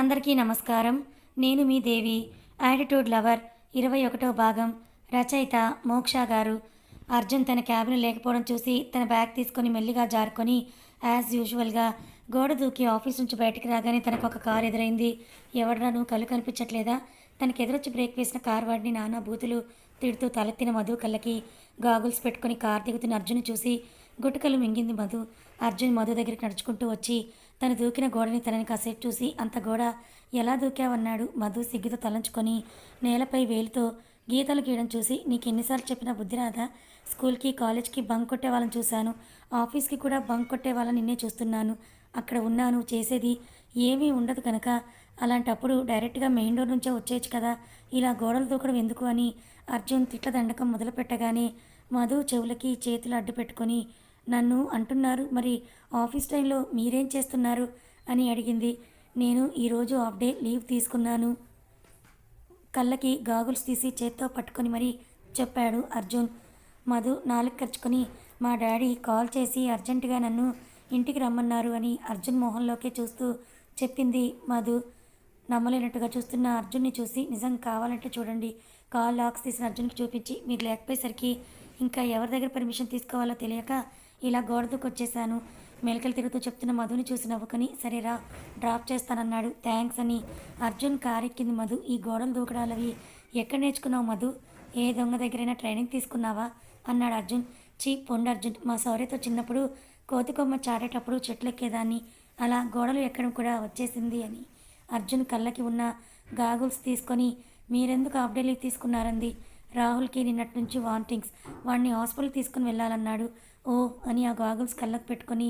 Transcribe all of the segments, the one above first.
అందరికీ నమస్కారం. నేను మీ దేవి యాటిట్యూడ్ లవర్ ఇరవై ఒకటో భాగం రచయిత మోక్ష గారు. అర్జున్ తన క్యాబ్ను లేకపోవడం చూసి తన బ్యాగ్ తీసుకొని మెల్లిగా జారుకొని యాజ్ యూజువల్గా గోడ దూకి ఆఫీస్ నుంచి బయటికి రాగానే తనకు ఒక కారు ఎదురైంది. ఎవడరా నువ్వు కళ్ళు కనిపించట్లేదా? తనకి ఎదురొచ్చి బ్రేక్ వేసిన కార్ వాడిని నానా బూతులు తిడుతూ తలెత్తిన మధు కళ్ళకి గాగుల్స్ పెట్టుకుని కార్ దిగుతున్న అర్జున్ చూసి గుటకలు మింగింది మధు. అర్జున్ మధు దగ్గరికి నడుచుకుంటూ వచ్చి తను దూకిన గోడని తనని కాసేపు చూసి అంత గోడ ఎలా దూకావన్నాడు? మధు సిగ్గుతో తలంచుకొని నేలపై వేలితో గీతలు గీయడం చూసి నీకు ఎన్నిసార్లు చెప్పిన బుద్ధి రాదా? స్కూల్కి కాలేజ్కి బంక్ కొట్టే వాళ్ళని చూశాను. ఆఫీస్కి కూడా బంక్ కొట్టే వాళ్ళని నిన్నే చూస్తున్నాను. అక్కడ ఉన్నాను. చేసేది ఏమీ ఉండదు కనుక. అలాంటప్పుడు డైరెక్ట్గా మెయిన్ డోర్ నుంచే వచ్చేయచ్చు కదా. ఇలా గోడలు దూకడం ఎందుకు అని అర్జున్ తిట్ల దండకం మొదలుపెట్టగానే మధు చెవులకి చేతులు అడ్డు పెట్టుకొని నన్ను అంటున్నారు మరి ఆఫీస్ టైంలో మీరేం చేస్తున్నారు? అని అడిగింది. నేను ఈరోజు హాఫ్ డే లీవ్ తీసుకున్నాను. కళ్ళకి గాగుల్స్ తీసి చేత్తో పట్టుకొని మరి చెప్పాడు అర్జున్. మధు నాలుగు ఖర్చుకొని మా డాడీ కాల్ చేసి అర్జెంటుగా నన్ను ఇంటికి రమ్మన్నారు అని అర్జున్ మొహంలోకే చూస్తూ చెప్పింది మధు. నమ్మలేనట్టుగా చూస్తున్న అర్జున్ని చూసి నిజం కావాలంటే చూడండి. కాల్ లాక్స్ తీసిన అర్జున్కి చూపించి మీరు లేకపోయేసరికి ఇంకా ఎవరి దగ్గర పర్మిషన్ తీసుకోవాలో తెలియక ఇలా గోడదూకి వచ్చేసాను మెలకలు తిరుగుతూ చెప్తున్న మధుని చూసి నవ్వుకొని సరేరా డ్రాప్ చేస్తానన్నాడు. థ్యాంక్స్ అని. అర్జున్ కారెక్కింది మధు. ఈ గోడలు దూకడాలవి. ఎక్కడ నేర్చుకున్నావు మధు? ఏ దొంగ దగ్గరైనా ట్రైనింగ్ తీసుకున్నావా? అన్నాడు అర్జున్. చీ పొండు అర్జున్. మా సౌర్యతో చిన్నప్పుడు కోతికొమ్మ చాడేటప్పుడు చెట్లెక్కేదాన్ని. అలా గోడలు ఎక్కడం కూడా వచ్చేసింది అని. అర్జున్ కళ్ళకి ఉన్న గాగుల్స్ తీసుకొని మీరెందుకు హాఫ్ డే లీవ్ తీసుకున్నారంది? రాహుల్కి నిన్నటి నుంచి వాంటింగ్స్. వాడిని హాస్పిటల్ తీసుకుని వెళ్ళాలన్నాడు. ఓ అని ఆ గాగుల్స్ కళ్ళకు పెట్టుకొని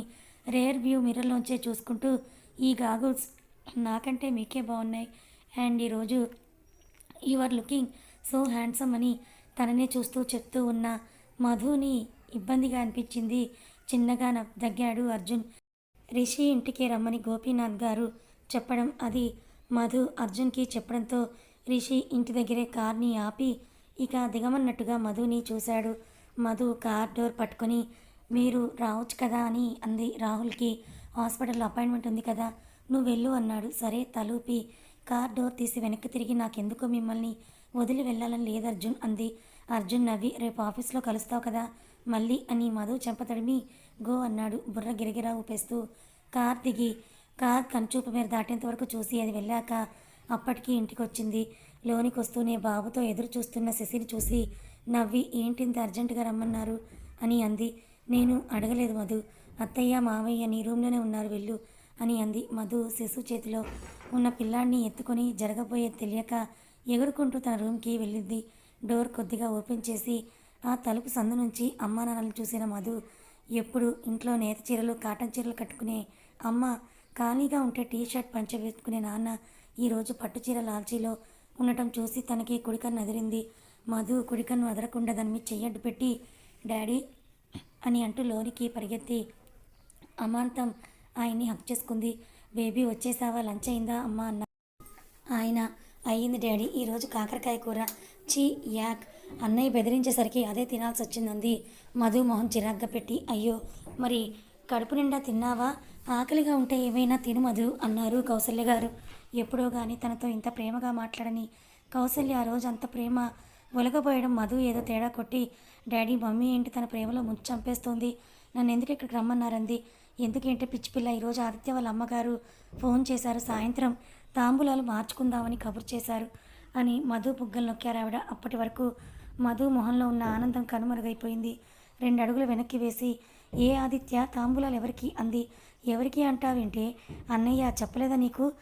రేర్ వ్యూ మిర్రర్లోంచే చూసుకుంటూ ఈ గాగుల్స్ నాకంటే మీకే బాగున్నాయి అండ్ ఈరోజు you are looking so handsome అని తననే చూస్తూ చెప్తూ ఉన్న మధుని ఇబ్బందిగా అనిపించింది. చిన్నగా దగ్గాడు అర్జున్. రిషి ఇంటికి రమ్మని గోపీనాథ్ గారు చెప్పడం అది. మధు అర్జున్కి చెప్పడంతో రిషి ఇంటి దగ్గరే కార్ని ఆపి ఇక దిగమన్నట్టుగా మధుని చూశాడు. మధు కార్ డోర్ పట్టుకొని మీరు రావచ్చు కదా అని అంది రాహుల్కి. హాస్పిటల్లో అపాయింట్మెంట్ ఉంది కదా నువ్వు వెళ్ళు అన్నాడు. సరే తలూపి కార్ డోర్ తీసి వెనక్కి తిరిగి నాకెందుకో మిమ్మల్ని వదిలి వెళ్ళాలని లేదు అర్జున్ అంది. అర్జున్ నవ్వి రేపు ఆఫీస్లో కలుస్తావు కదా మళ్ళీ అని మధు చెంపతడిమి గో అన్నాడు. బుర్ర గిరగిరా ఊపేస్తూ కార్ దిగి కార్ కంచూపు మీద దాటేంత వరకు చూసి అది వెళ్ళాక అప్పటికి ఇంటికి వచ్చింది లోనికి వస్తూనే బాబుతో ఎదురు చూస్తున్న శశిని చూసి నవ్వి ఏంటింత అర్జెంటుగా రమ్మన్నారు? అని అంది. నేను అడగలేదు మధు. అత్తయ్య మావయ్య నీ రూమ్లోనే ఉన్నారు వెళ్ళు అని అంది. మధు శిశు చేతిలో ఉన్న పిల్లాడిని ఎత్తుకొని జరగబోయేది తెలియక ఎగురుకుంటూ తన రూమ్కి వెళ్ళింది. డోర్ కొద్దిగా ఓపెన్ చేసి ఆ తలుపు సందు నుంచి అమ్మా నాన్నలు చూసిన మధు ఎప్పుడు ఇంట్లో నేత చీరలు కాటన్ చీరలు కట్టుకునే అమ్మ ఖాళీగా ఉంటే టీ షర్ట్ పంచ వేసుకునే నాన్న ఈరోజు పట్టు చీర లాల్చీలో ఉండటం చూసి తనకి కుడికన్ను అదిరింది. మధు కుడికన్ను అదరకుండా దాని మీద చెయ్యడ్డు పెట్టి డాడీ అని అంటూ లోనికి పరిగెత్తి అమాంతం ఆయన్ని హక్ చేసుకుంది. బేబీ వచ్చేసావా? లంచ్ అయిందా? అమ్మా అన్న. ఆయన అయ్యింది డాడీ. ఈరోజు కాకరకాయ కూర. చీ యాక్. అన్నయ్య బెదిరించేసరికి అదే తినాల్సి వచ్చిందంది. మధు మొహం చిరాగ్గా పెట్టి అయ్యో మరి కడుపు నిండా తిన్నావా? ఆకలిగా ఉంటే ఏమైనా తిను మధు అన్నారు కౌసల్య గారు. ఎప్పుడో కానీ తనతో ఇంత ప్రేమగా మాట్లాడని కౌసల్య ఆ రోజు అంత ప్రేమ ఒలగబోయడం మధు ఏదో తేడా కొట్టి డాడీ మమ్మీ ఏంటి తన ప్రేమలో ముంచి చంపేస్తోంది? నన్ను ఎందుకు ఇక్కడికి రమ్మన్నారంది? ఎందుకేంటే పిచ్చి పిల్ల? ఈరోజు ఆదిత్య వాళ్ళ అమ్మగారు ఫోన్ చేశారు సాయంత్రం. తాంబూలాలు మార్చుకుందామని కబురు చేశారు అని మధు బుగ్గలు నొక్కారు ఆవిడ. అప్పటి వరకు మధు మొహంలో ఉన్న ఆనందం కనుమరుగైపోయింది. రెండు అడుగులు వెనక్కి వేసి ఏ ఆదిత్య తాంబూలాలు ఎవరికి? అంది. ఎవరికి అంటావేంటి? అన్నయ్య చెప్పలేదా నీకు?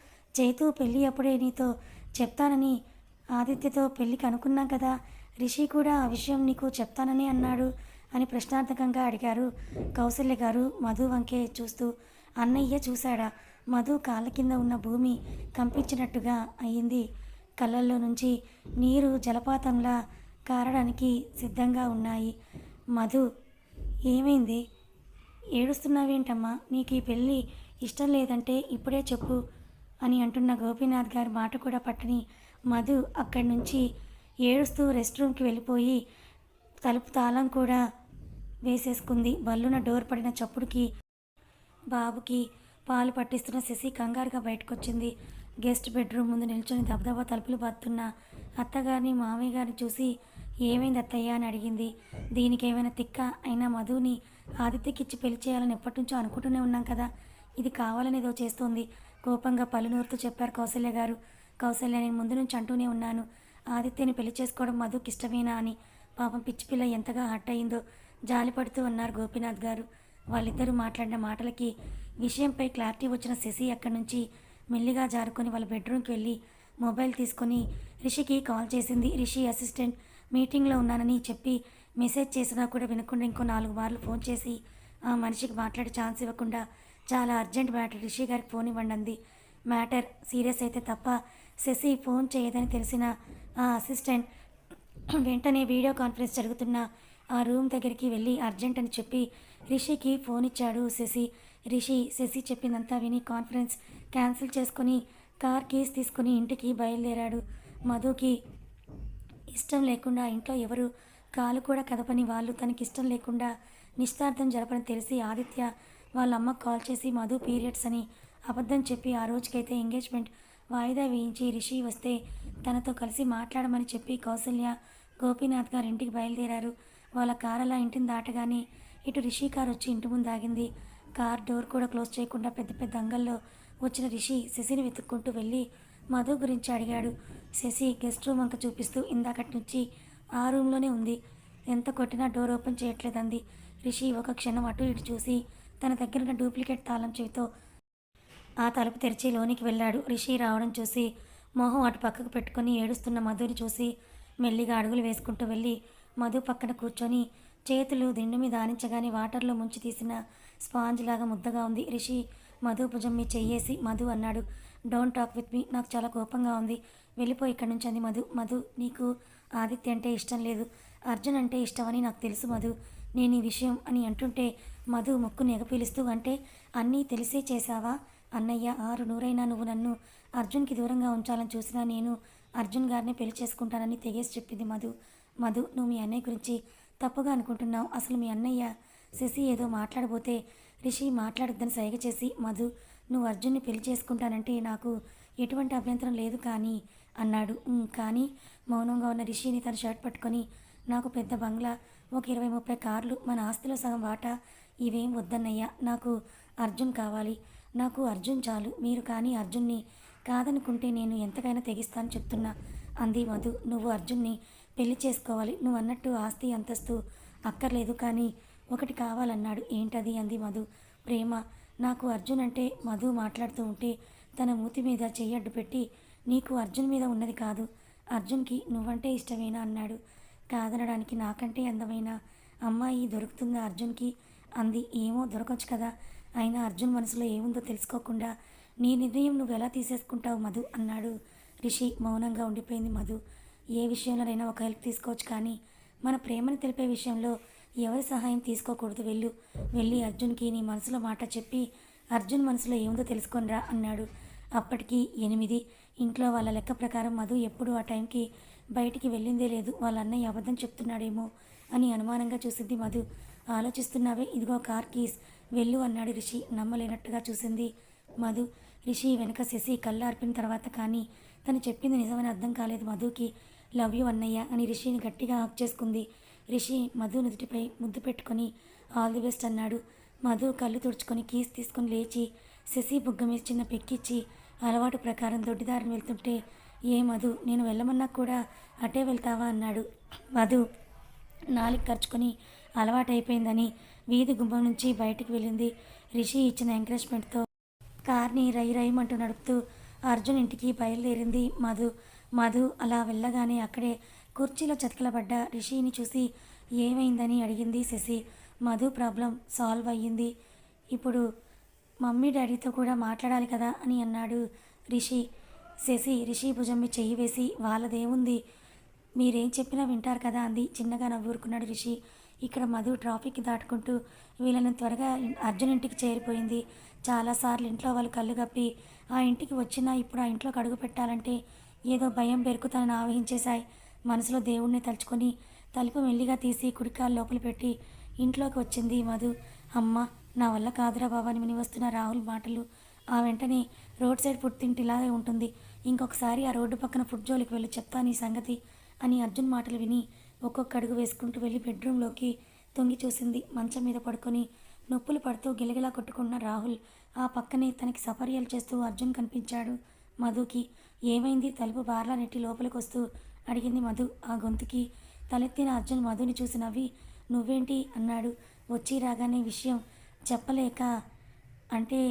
చైతూ పెళ్ళి అప్పుడే నీతో చెప్తానని ఆదిత్యతో పెళ్ళికి అనుకున్నాం కదా. రిషి కూడా ఆ విషయం నీకు చెప్తానని అన్నాడు అని ప్రశ్నార్థకంగా అడిగారు. కౌసల్య గారు మధు వంకే చూస్తూ అన్నయ్య చూశాడా? మధు కాళ్ళ కింద ఉన్న భూమి కంపించినట్టుగా అయింది. కళ్ళల్లో నుంచి నీరు జలపాతంలా కారడానికి సిద్ధంగా ఉన్నాయి. మధు ఏమైంది? ఏడుస్తున్నావేంటమ్మా? నీకు ఈ పెళ్ళి ఇష్టం లేదంటే ఇప్పుడే చెప్పు. అని అంటున్న గోపీనాథ్ గారి మాట కూడా పట్టని మధు అక్కడి నుంచి ఏడుస్తూ రెస్ట్ రూమ్కి వెళ్ళిపోయి తలుపు తాళం కూడా వేసేసుకుంది. బల్లున డోర్ పడిన చప్పుడుకి బాబుకి పాలు పట్టిస్తున్న శశి కంగారుగా బయటకొచ్చింది. గెస్ట్ బెడ్రూమ్ ముందు నిల్చొని దబదబా తలుపులు పడుతున్న అత్తగారిని మామయ్య గారిని చూసి ఏమైంది అత్తయ్య అని అడిగింది. దీనికి ఏమైనా తిక్క అయినా మధుని ఆదిత్యకిచ్చి పెళ్ళి చేయాలని ఎప్పటి నుంచో అనుకుంటూనే ఉన్నాం కదా. ఇది కావాలనేదో చేస్తోంది. కోపంగా పలునూరుతూ చెప్పారు కౌసల్య గారు. కౌసల్య నేను ముందు నుంచి అంటూనే ఉన్నాను. ఆదిత్యని పెళ్ళి చేసుకోవడం మధుకి ఇష్టమేనా అని. పాపం పిచ్చి పిల్ల ఎంతగా హట్ అయిందో జాలిపడుతూ ఉన్నారు గోపీనాథ్ గారు. వాళ్ళిద్దరూ మాట్లాడిన మాటలకి విషయంపై క్లారిటీ వచ్చిన శశి అక్కడి నుంచి మెల్లిగా జారుకొని వాళ్ళ బెడ్రూమ్కి వెళ్ళి మొబైల్ తీసుకొని రిషికి కాల్ చేసింది. రిషి అసిస్టెంట్ మీటింగ్లో ఉన్నానని చెప్పి మెసేజ్ చేసినా కూడా వినకుండా ఇంకో నాలుగు మార్లు ఫోన్ చేసి ఆ మనిషికి మాట్లాడే ఛాన్స్ ఇవ్వకుండా చాలా అర్జెంట్ మ్యాటర్. రిషి గారికి ఫోన్ ఇవ్వండి అంది. మ్యాటర్ సీరియస్ అయితే తప్ప శశి ఫోన్ చేయదని తెలిసిన ఆ అసిస్టెంట్ వెంటనే వీడియో కాన్ఫరెన్స్ జరుగుతున్న ఆ రూమ్ దగ్గరికి వెళ్ళి అర్జెంట్ అని చెప్పి రిషికి ఫోన్ ఇచ్చాడు శశి. రిషి శశి చెప్పిందంతా విని కాన్ఫరెన్స్ క్యాన్సిల్ చేసుకొని కార్ కీస్ తీసుకుని ఇంటికి బయలుదేరాడు. మధుకి ఇష్టం లేకుండా ఇంట్లో ఎవరు కాలు కూడా కదపని వాళ్ళు తనకి ఇష్టం లేకుండా నిశ్చార్థం జరపని తెలిసి ఆదిత్య వాళ్ళ అమ్మకు కాల్ చేసి మధు పీరియడ్స్ అని అబద్ధం చెప్పి ఆ రోజుకైతే ఎంగేజ్మెంట్ వాయిదా వేయించి రిషి వస్తే తనతో కలిసి మాట్లాడమని చెప్పి కౌసల్య గోపీనాథ్ గారు ఇంటికి బయలుదేరారు. వాళ్ళ కారు అలా ఇంటిని దాటగానే ఇటు రిషి కార్ వచ్చి ఇంటి ముందు ఆగింది. కార్ డోర్ కూడా క్లోజ్ చేయకుండా పెద్ద పెద్ద అంగల్లో వచ్చిన రిషి శశిని వెతుక్కుంటూ వెళ్ళి మధు గురించి అడిగాడు. శశి గెస్ట్ రూమ్ అంక చూపిస్తూ ఇందాకటి నుంచి ఆ రూమ్లోనే ఉంది. ఎంత కొట్టినా డోర్ ఓపెన్ చేయట్లేదంది. రిషి ఒక క్షణం అటు ఇటు చూసి తన దగ్గర ఉన్న డూప్లికేట్ తాళం చెవితో ఆ తలుపు తెరిచి లోనికి వెళ్ళాడు. రిషి రావడం చూసి మొహం అటు పక్కకు పెట్టుకొని ఏడుస్తున్న మధుని చూసి మెల్లిగా అడుగులు వేసుకుంటూ వెళ్ళి మధు పక్కన కూర్చొని చేతులు దిండు మీద ఆనించగానే వాటర్లో ముంచి తీసిన స్పాంజ్ లాగా ముద్దగా ఉంది. రిషి మధు భుజం మీ చెయ్యేసి మధు అన్నాడు డోంట్ టాక్ విత్ మీ నాకు చాలా కోపంగా ఉంది. వెళ్ళిపోయి ఇక్కడి నుంచి అంది మధు. మధు నీకు ఆదిత్య అంటే ఇష్టం లేదు. అర్జున్ అంటే ఇష్టమని నాకు తెలుసు మధు. నేను ఈ విషయం అని అంటుంటే మధు ముక్కు నెగపీలుస్తూ అంటే అన్నీ తెలిసే చేశావా? అన్నయ్య ఆరు నూరైనా నువ్వు నన్ను అర్జున్కి దూరంగా ఉంచాలని చూసినా నేను అర్జున్ గారిని పెళ్ళి చేసుకుంటానని తెగేసి చెప్పింది మధు. మధు నువ్వు మీ అన్నయ్య గురించి తప్పుగా అనుకుంటున్నావు. అసలు మీ అన్నయ్య శశి ఏదో మాట్లాడబోతే రిషి మాట్లాడొద్దని సైగ చేసి మధు నువ్వు అర్జున్ని పెళ్ళి చేసుకుంటానంటే నాకు ఎటువంటి అభ్యంతరం లేదు కానీ అన్నాడు. కానీ మౌనంగా ఉన్న రిషిని తన షర్ట్ పట్టుకొని నాకు పెద్ద బంగ్లా ఒక ఇరవై ముప్పై కార్లు మన ఆస్తిలో సగం వాటా ఇవేం వద్దన్నయ్యా నాకు అర్జున్ కావాలి. నాకు అర్జున్ చాలు మీరు కానీ అర్జున్ని కాదనుకుంటే నేను ఎంతకైనా తెగిస్తాను చెప్తున్నా. అంది మధు. నువ్వు అర్జున్ని పెళ్ళి చేసుకోవాలి. నువ్వు అన్నట్టు ఆస్తి అంతస్తు అక్కర్లేదు కానీ ఒకటి కావాలన్నాడు. ఏంటది? అంది మధు. ప్రేమ. నాకు అర్జున్ అంటే మధు మాట్లాడుతూ ఉంటే తన మూతి మీద చెయ్యడ్డు పెట్టి నీకు అర్జున్ మీద ఉన్నది కాదు. అర్జున్కి నువ్వంటే ఇష్టమేనా? అన్నాడు. కాదనడానికి నాకంటే అందమైన అమ్మాయి దొరుకుతుందా అర్జున్కి? అంది. ఏమో దొరకొచ్చు కదా. అయినా అర్జున్ మనసులో ఏముందో తెలుసుకోకుండా నీ నిర్ణయం నువ్వు ఎలా తీసేసుకుంటావు మధు? అన్నాడు. రిషి మౌనంగా ఉండిపోయింది మధు. ఏ విషయంలోనైనా ఒక హెల్ప్ తీసుకోవచ్చు కానీ మన ప్రేమను తెలిపే విషయంలో ఎవరి సహాయం తీసుకోకూడదు వెళ్ళు. వెళ్ళి అర్జున్కి నీ మనసులో మాట చెప్పి అర్జున్ మనసులో ఏముందో తెలుసుకొనిరా అన్నాడు. అప్పటికి ఎనిమిది. ఇంట్లో వాళ్ళ లెక్క ప్రకారం మధు ఎప్పుడు ఆ టైంకి బయటికి వెళ్ళిందే లేదు. వాళ్ళ అన్నయ్య అబద్ధం చెప్తున్నాడేమో అని అనుమానంగా చూసింది మధు. ఆలోచిస్తున్నావే? ఇదిగో కార్ కీస్. వెళ్ళు అన్నాడు రిషి. నమ్మలేనట్టుగా చూసింది మధు. రిషి వెనుక శశి కళ్ళార్పిన తర్వాత కానీ తను చెప్పింది నిజమని అర్థం కాలేదు మధుకి. లవ్ యూ అన్నయ్య అని రిషిని గట్టిగా హక్ చేసుకుంది. రిషి మధు నుదుటిపై ముద్దు పెట్టుకొని ఆల్ ది బెస్ట్ అన్నాడు. మధు కళ్ళు తుడుచుకొని కీస్ తీసుకొని లేచి శశి బుగ్గ మీద చిన్న పెక్కిచ్చి అలవాటు ప్రకారం దొడ్డిదారిని వెళ్తుంటే ఏ మధు నేను వెళ్ళమన్నా కూడా అటే వెళ్తావా? అన్నాడు. మధు నాలుగు ఖర్చుకొని అలవాటైపోయిందని వీధి గుమ్మం నుంచి బయటికి వెళ్ళింది. రిషి ఇచ్చిన ఎంకరేజ్మెంట్తో కార్ని రై రైమంటూ నడుపుతూ అర్జున్ ఇంటికి బయలుదేరింది మధు. మధు అలా వెళ్ళగానే అక్కడే కుర్చీలో చతకలబడ్డ రిషిని చూసి ఏమైందని అడిగింది శశి. మధు ప్రాబ్లం సాల్వ్ అయ్యింది. ఇప్పుడు మమ్మీ డాడీతో కూడా మాట్లాడాలి కదా అని అన్నాడు రిషి. శశి రిషి భుజం మీద చెయ్యి వేసి వాళ్ళదేముంది? మీరేం చెప్పినా వింటారు కదా అంది. చిన్నగా నవ్వూరుకున్నాడు రిషి. ఇక్కడ మధు ట్రాఫిక్ దాటుకుంటూ వీళ్ళని త్వరగా అర్జున్ ఇంటికి చేరిపోయింది. చాలాసార్లు ఇంట్లో వాళ్ళు కళ్ళు కప్పి ఆ ఇంటికి వచ్చినా ఇప్పుడు ఆ ఇంట్లోకి అడుగు పెట్టాలంటే ఏదో భయం పెరుకు తనను ఆవహించేశాయి. మనసులో దేవుణ్ణి తలుచుకొని తలుపు మెల్లిగా తీసి కుడికాలు లోపల పెట్టి ఇంట్లోకి వచ్చింది మధు. అమ్మ నా వల్ల కాదురా బాబా అని విని వస్తున్న రాహుల్ మాటలు ఆ వెంటనే రోడ్ సైడ్ ఫుడ్ తింటే ఇలాగే ఉంటుంది. ఇంకొకసారి ఆ రోడ్డు పక్కన ఫుడ్ జోలికి వెళ్ళి చెప్తాను ఈ సంగతి అని అర్జున్ మాటలు విని ఒక్కొక్క అడుగు వేసుకుంటూ వెళ్ళి బెడ్రూమ్లోకి తొంగి చూసింది. మంచం మీద పడుకొని నొప్పులు పడుతూ గిలగిలా కొట్టుకున్న రాహుల్. ఆ పక్కనే తనకి సపర్యలు చేస్తూ అర్జున్ కనిపించాడు. మధుకి ఏమైంది? తలుపు బార్లా నెట్టి లోపలికి వస్తూ అడిగింది మధు. ఆ గొంతుకి తలెత్తిన అర్జున్ మధుని చూసి నవ్వి నువ్వేంటి? అన్నాడు. వచ్చి రాగానే విషయం చెప్పలేక అంటే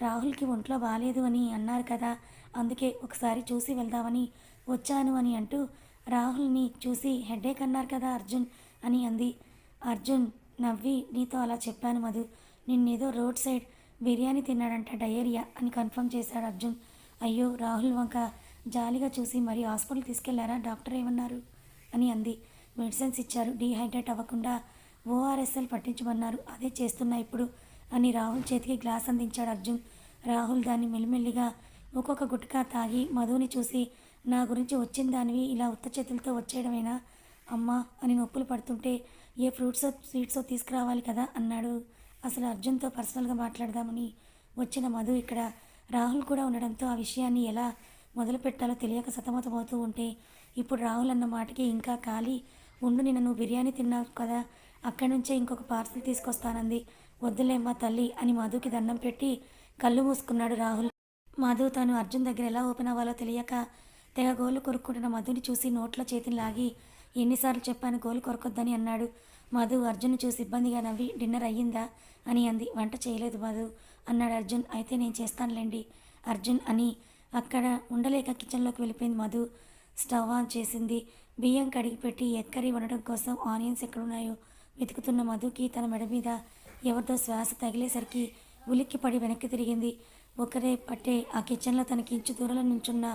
రాహుల్కి ఒంట్లో బాగాలేదు అని అన్నారు కదా అందుకే ఒకసారి చూసి వెళ్దామని వచ్చాను అని అంటూ రాహుల్ని చూసి హెడేక్ అన్నారు కదా అర్జున్ అని అంది. అర్జున్ నవ్వి నీతో అలా చెప్పాను మధు. నిన్నేదో రోడ్ సైడ్ బిర్యానీ తిన్నాడంట డయేరియా అని కన్ఫర్మ్ చేశాడు అర్జున్. అయ్యో రాహుల్ వంక జాలిగా చూసి మరి హాస్పిటల్ తీసుకెళ్ళారా? డాక్టర్ ఏమన్నారు? అని అంది. మెడిసిన్స్ ఇచ్చారు డీహైడ్రేట్ అవ్వకుండా ఓఆర్ఎస్ఎల్ పట్టించమన్నారు. అదే చేస్తున్నా ఇప్పుడు అని రాహుల్ చేతికి గ్లాస్ అందించాడు అర్జున్. రాహుల్ దాన్ని మెల్లిమెల్లిగా ఒక్కొక్క గుట్కా తాగి మధుని చూసి నా గురించి వచ్చిన దానివి ఇలా ఉత్త చేతులతో వచ్చేయడమేనా? అమ్మా అని నొప్పులు పడుతుంటే ఏ ఫ్రూట్సో స్వీట్సో తీసుకురావాలి కదా అన్నాడు. అసలు అర్జున్తో పర్సనల్గా మాట్లాడదామని. వచ్చిన మధు ఇక్కడ. రాహుల్ కూడా ఉండడంతో ఆ విషయాన్ని ఎలా మొదలు పెట్టాలో తెలియక సతమతమవుతూ ఉంటే ఇప్పుడు రాహుల్ అన్న మాటకి ఇంకా ఖాళీ. ఉండు నిన్న నువ్వు బిర్యానీ తిన్నావు కదా అక్కడి నుంచే ఇంకొక పార్సల్ తీసుకొస్తానంది. వద్దులేమ్మా తల్లి అని మధుకి దండం పెట్టి కళ్ళు మూసుకున్నాడు రాహుల్. మధు తను అర్జున్ దగ్గర ఎలా ఓపెన్ అవ్వాలో తెలియక తెగ గోలు కొరుక్కుంటున్న మధుని చూసి నోట్లో చేతిని లాగి ఎన్నిసార్లు చెప్పాను గోలు కొరకొద్దని అన్నాడు. మధు అర్జున్ చూసి ఇబ్బందిగా నవ్వి డిన్నర్ అయ్యిందా? అని అంది. వంట చేయలేదు మధు అన్నాడు అర్జున్. అయితే నేను చేస్తానులేండి. అర్జున్ అని అక్కడ ఉండలేక కిచెన్లోకి వెళ్ళిపోయింది మధు. స్టవ్ ఆన్ చేసింది. బియ్యం కడిగి పెట్టి ఎక్కరి వండడం కోసం ఆనియన్స్ ఎక్కడున్నాయో వెతుకుతున్న మధుకి తన మెడ మీద ఎవరితో శ్వాస తగిలేసరికి ఉలిక్కి పడి వెనక్కి తిరిగింది. ఒకరే పట్టే ఆ కిచెన్లో తనకి ఇంచు దూరంలో నుంచున్న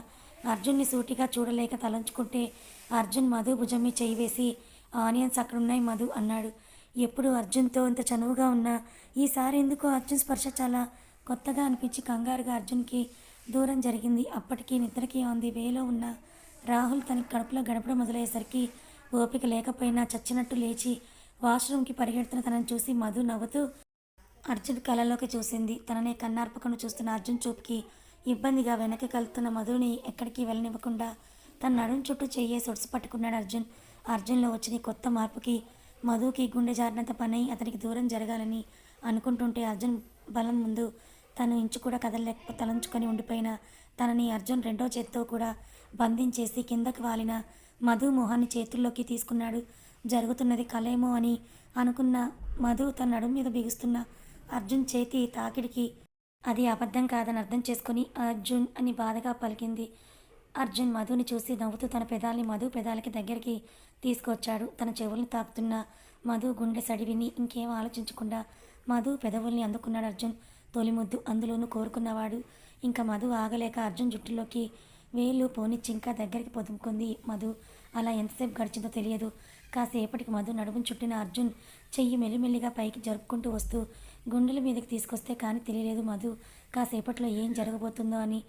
అర్జున్ని సూటిగా చూడలేక తలంచుకుంటే అర్జున్ మధు భుజం మీద చేయి వేసి ఆనియన్స్ అక్కడున్నాయి మధు అన్నాడు. ఎప్పుడు అర్జున్తో ఇంత చనువుగా ఉన్నా ఈసారి ఎందుకో అర్జున్ స్పర్శ చాలా కొత్తగా అనిపించి కంగారుగా అర్జున్కి దూరం జరిగింది? అప్పటికి నిద్రకి ఉంది వేలో ఉన్న రాహుల్ తన కడుపులో గడపడం మొదలయ్యేసరికి ఓపిక లేకపోయినా చచ్చినట్టు లేచి వాష్రూమ్కి పరిగెడుతున్న తనని చూసి మధు నవ్వుతూ అర్జున్ కళ్ళలోకి చూసింది. తననే కన్నార్పకను చూస్తున్న అర్జున్ చూపుకి ఇబ్బందిగా వెనక్కి కలుతున్న మధుని ఎక్కడికి వెళ్ళనివ్వకుండా తన నడుం చుట్టూ చెయ్యి ఒడిసి పట్టుకున్నాడు అర్జున్. అర్జున్లో వచ్చిన కొత్త మార్పుకి మధుకి గుండె జారినంత పని అతనికి దూరం జరగాలని అనుకుంటుంటే అర్జున్ బలం ముందు తను ఇంచు కూడా కదలలేక తలంచుకొని ఉండిపోయిన తనని అర్జున్ రెండో చేత్తో కూడా బంధించేసి కిందకి వాలిన మధు మొహాన్ని చేతుల్లోకి తీసుకున్నాడు. జరుగుతున్నది కలేమో అని అనుకున్న మధు తన నడుం మీద బిగుస్తున్న అర్జున్ చేతి తాకిడికి అది అబద్ధం కాదని అర్థం చేసుకుని అర్జున్ అని బాధగా పలికింది. అర్జున్ మధుని చూసి నవ్వుతూ తన పెదాల్ని మధు పెదాలకి దగ్గరికి తీసుకొచ్చాడు. తన చెవుల్ని తాకుతున్న మధు గుండె సడివిని ఇంకేం ఆలోచించకుండా మధు పెదవుల్ని అందుకున్నాడు అర్జున్. తొలి ముద్దు అందులోనూ కోరుకున్నవాడు. ఇంకా మధు ఆగలేక అర్జున్ జుట్టులోకి వేలు పోనిచ్చి ఇంకా దగ్గరికి పొదుముకుంది మధు అలా ఎంతసేపు గడిచిందో తెలియదు. కాసేపటికి మధు నడుము చుట్టిన అర్జున్ చెయ్యి మెల్లిమెల్లిగా పైకి జరుపుకుంటూ వస్తూ గుండెల మీదకి తీసుకొస్తే కానీ తెలియలేదు మధు. కాసేపట్లో ఏం జరగబోతుందో అని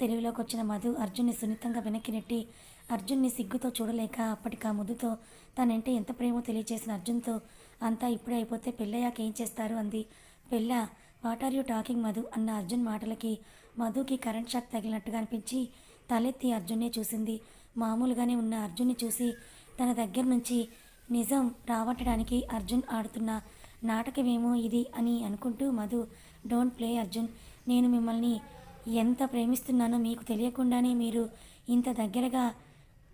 తెలివిలోకి వచ్చిన మధు అర్జున్ని సున్నితంగా వెనక్కి నెట్టి అర్జున్ని సిగ్గుతో చూడలేక అప్పటికి ఆ ముద్దుతో తనంటే ఎంత ప్రేమో తెలియచేసిన అర్జున్తో అంతా ఇప్పుడే అయిపోతే పెళ్ళయ్యాక ఏం చేస్తారు? అంది. పెళ్ళ? What are you talking Madhu? అన్న అర్జున్ మాటలకి మధుకి కరెంట్ షాక్ తగిలినట్టుగా అనిపించి తలెత్తి అర్జున్నే చూసింది. మామూలుగానే ఉన్న అర్జున్ని చూసి తన దగ్గర నుంచి నిజం రాబట్టడానికి అర్జున్ ఆడుతున్న నాటకమేమో ఇది అని అనుకుంటూ మధు డోంట్ ప్లే అర్జున్ నేను మిమ్మల్ని ఎంత ప్రేమిస్తున్నానో మీకు తెలియకుండానే మీరు ఇంత దగ్గరగా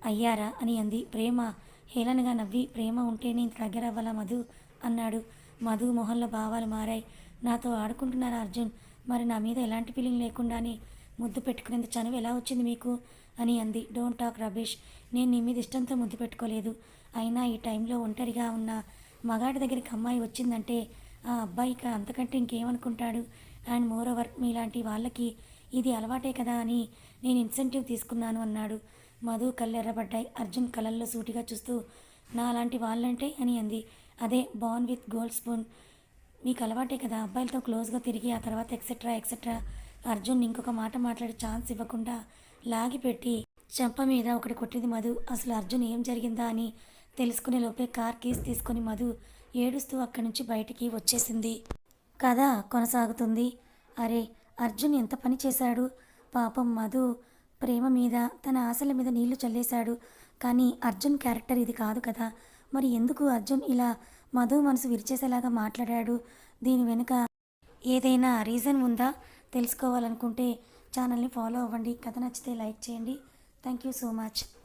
అయ్యారా? అని అంది. ప్రేమ హేళనగా నవ్వి ప్రేమ ఉంటేనే ఇంత దగ్గర అవ్వాలా మధు? అన్నాడు. మధు మొహంలో భావాలు మారాయి. నాతో ఆడుకుంటున్నారా అర్జున్? మరి నా మీద ఎలాంటి ఫీలింగ్ లేకుండానే ముద్దు పెట్టుకునేంత చనువు ఎలా వచ్చింది మీకు? అని అంది. డోంట్ టాక్ రబేష్ నేను నీ మీద ఇష్టంతో ముద్దు పెట్టుకోలేదు. అయినా ఈ టైంలో ఒంటరిగా ఉన్న మగాడి దగ్గరికి అమ్మాయి వచ్చిందంటే ఆ అబ్బాయికి అంతకంటే ఇంకేమనుకుంటాడు? అండ్ మోర్ ఓవర్ మీలాంటి వాళ్ళకి ఇది అలవాటే కదా అని నేను ఇన్సెంటివ్ తీసుకున్నాను అన్నాడు. మధు కళ్ళెర్రబడ్డాయి. అర్జున్ కళ్ళల్లో సూటిగా చూస్తూ నా అలాంటి వాళ్ళంటే? అని అంది. అదే బాన్ విత్ గోల్డ్ స్పూన్. మీకు అలవాటే కదా అబ్బాయిలతో క్లోజ్గా తిరిగి ఆ తర్వాత ఎక్సెట్రా ఎక్సెట్రా అర్జున్ ఇంకొక మాట మాట్లాడే ఛాన్స్ ఇవ్వకుండా లాగిపెట్టి చెంప మీద ఒకటి కొట్టింది మధు. అసలు అర్జున్ ఏం జరిగిందా? అని తెలుసుకునే లోపే కార్ కీస్ తీసుకుని మధు ఏడుస్తూ అక్కడి నుంచి బయటికి వచ్చేసింది. కథ కొనసాగుతుంది. అరే అర్జున్ ఎంత పని చేశాడు? పాపం మధు ప్రేమ మీద తన ఆశల మీద నీళ్ళు చల్లేశాడు. కానీ అర్జున్ క్యారెక్టర్ ఇది కాదు కదా. మరి ఎందుకు అర్జున్ ఇలా మధు మనసు విరిచేసేలాగా మాట్లాడాడు? దీని వెనుక ఏదైనా రీజన్ ఉందా? తెలుసుకోవాలనుకుంటే ఛానల్ని ఫాలో అవ్వండి. కథ నచ్చితే లైక్ చేయండి. Thank you so much.